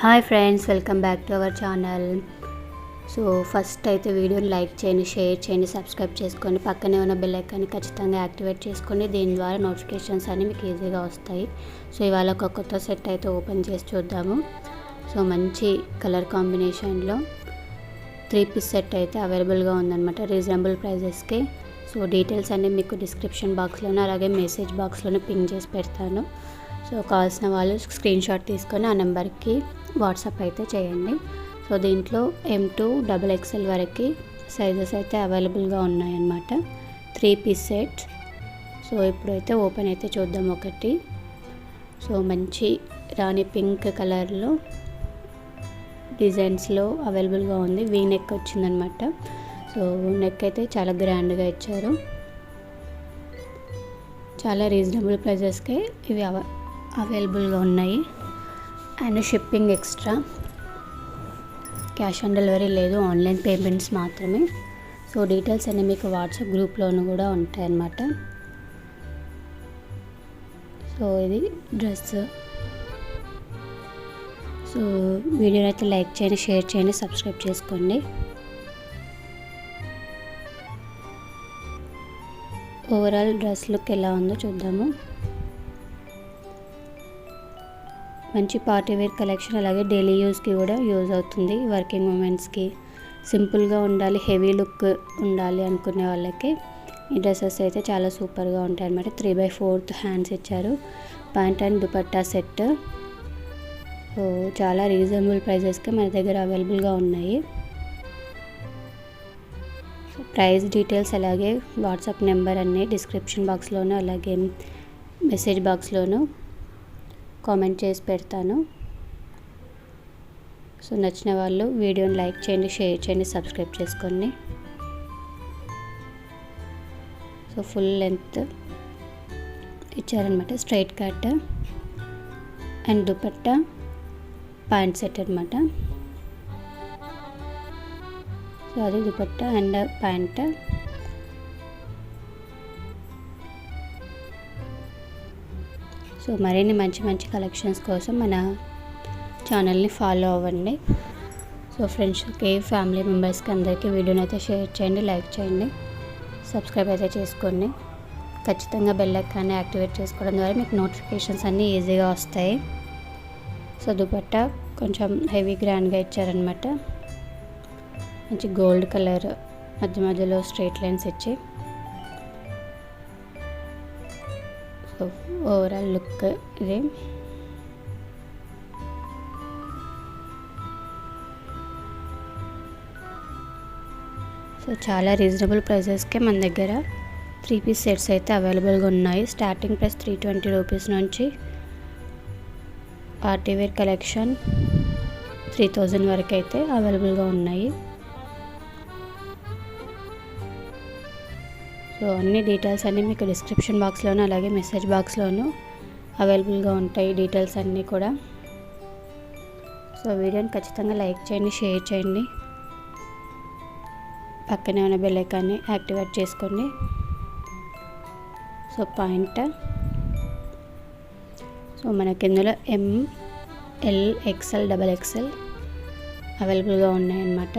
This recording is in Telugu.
Hi friends welcome back to our channel. So first అయితే వీడియోని లైక్ చేయండి షేర్ చేయండి సబ్స్క్రైబ్ చేసుకోండి పక్కనే ఉన్న బెల్ ఐకాన్ని ఖచ్చితంగా యాక్టివేట్ చేసుకోండి దీని ద్వారా నోటిఫికేషన్స్ అన్నీ మీకు ఈజీగా వస్తాయి. సో ఇవాళ ఒక కొత్త సెట్ అయితే ఓపెన్ చేసి చూద్దాము. సో మంచి కలర్ కాంబినేషన్లో త్రీ పీస్ సెట్ అయితే అవైలబుల్గా ఉందన్నమాట రీజనబుల్ ప్రైజెస్కి. సో డీటెయిల్స్ అన్నీ మీకు డిస్క్రిప్షన్ బాక్స్లోనే అలాగే మెసేజ్ బాక్స్లోనే పింక్ చేసి పెడతాను. సో కావాల్సిన వాళ్ళు స్క్రీన్ షాట్ తీసుకొని ఆ నెంబర్కి వాట్సాప్ అయితే చేయండి. సో దీంట్లో ఎం టూ డబుల్ ఎక్స్ఎల్ వరకు సైజెస్ అయితే అవైలబుల్గా ఉన్నాయన్నమాట. త్రీ పీస్ సెట్స్ సో ఇప్పుడైతే ఓపెన్ అయితే చూద్దాం ఒకటి. సో మంచి రాణి పింక్ కలర్లో డిజైన్స్లో అవైలబుల్గా ఉంది. వీ నెక్ వచ్చిందనమాట సో నెక్ అయితే చాలా గ్రాండ్గా ఇచ్చారు. చాలా రీజనబుల్ ప్రైజెస్కే ఇవి అవ అవైలబుల్గా ఉన్నాయి. And shipping extra. Cash on delivery లేదు ఆన్లైన్ పేమెంట్స్ మాత్రమే. సో డీటెయిల్స్ అన్నీ మీకు వాట్సాప్ గ్రూప్లోనూ కూడా ఉంటాయన్నమాట. సో ఇది డ్రెస్. సో వీడియోని అయితే లైక్ చేయండి షేర్ చేయండి సబ్స్క్రైబ్ చేసుకోండి. ఓవరాల్ డ్రెస్ లుక్ ఎలా ఉందో చూద్దాము. మంచి పార్టీ వేర్ కలెక్షన్ అలాగే డైలీ యూస్కి కూడా యూజ్ అవుతుంది వర్కింగ్ ఉమెన్స్కి. సింపుల్గా ఉండాలి హెవీ లుక్ ఉండాలి అనుకునే వాళ్ళకి ఈ డ్రెస్సెస్ అయితే చాలా సూపర్గా ఉంటాయి అనమాట త్రీ బై ఫోర్త్ హ్యాండ్స్ ఇచ్చారు. Pant and dupatta set. చాలా రీజనబుల్ ప్రైజెస్కి మన దగ్గర అవైలబుల్గా ఉన్నాయి. ప్రైస్ డీటెయిల్స్ అలాగే వాట్సాప్ నెంబర్ అన్నీ డిస్క్రిప్షన్ బాక్స్లోను అలాగే మెసేజ్ బాక్స్లోను కామెంట్ చేసి పెడతాను. సో నచ్చిన వాళ్ళు వీడియోని లైక్ చేయండి షేర్ చేయండి సబ్స్క్రైబ్ చేసుకోండి. సో ఫుల్ లెంత్ ఇచ్చారనమాట straight cut and dupatta pant set అనమాట. సో అది దుపట్టా అండ్ ప్యాంట్ సో మరిన్ని మంచి మంచి కలెక్షన్స్ కోసం మన ఛానల్ని ఫాలో అవ్వండి. సో ఫ్రెండ్స్కి ఫ్యామిలీ మెంబర్స్కి అందరికీ వీడియోని అయితే షేర్ చేయండి లైక్ చేయండి సబ్స్క్రైబ్ అయితే చేసుకోండి. ఖచ్చితంగా బెల్ ఐకాన్ని యాక్టివేట్ చేసుకోవడం ద్వారా మీకు నోటిఫికేషన్స్ అన్నీ ఈజీగా వస్తాయి. సో దుపట్టా కొంచెం హెవీ గ్రాండ్గా ఇచ్చారనమాట మంచి గోల్డ్ కలర్ మధ్య మధ్యలో స్ట్రైట్ లైన్స్ ఇచ్చి ఓవరాల్ లుక్ ఇది సో చాలా రీజనబుల్ ప్రైసెస్కే మన దగ్గర త్రీ పీస్ సెట్స్ అయితే అవైలబుల్గా ఉన్నాయి. Starting price three twenty rupees నుంచి party wear collection three thousand వరకు అయితే అవైలబుల్గా ఉన్నాయి. సో అన్ని డీటెయిల్స్ అన్నీ మీకు డిస్క్రిప్షన్ బాక్స్లోను అలాగే మెసేజ్ బాక్స్లోను అవైలబుల్గా ఉంటాయి డీటెయిల్స్ అన్నీ కూడా. సో వీడియోని ఖచ్చితంగా లైక్ చేయండి షేర్ చేయండి. పక్కనే ఉన్న బెల్లైకాన్ని యాక్టివేట్ చేసుకోండి. So point. సో మనకి ఇందులో M L XL double XL అవైలబుల్గా ఉన్నాయన్నమాట.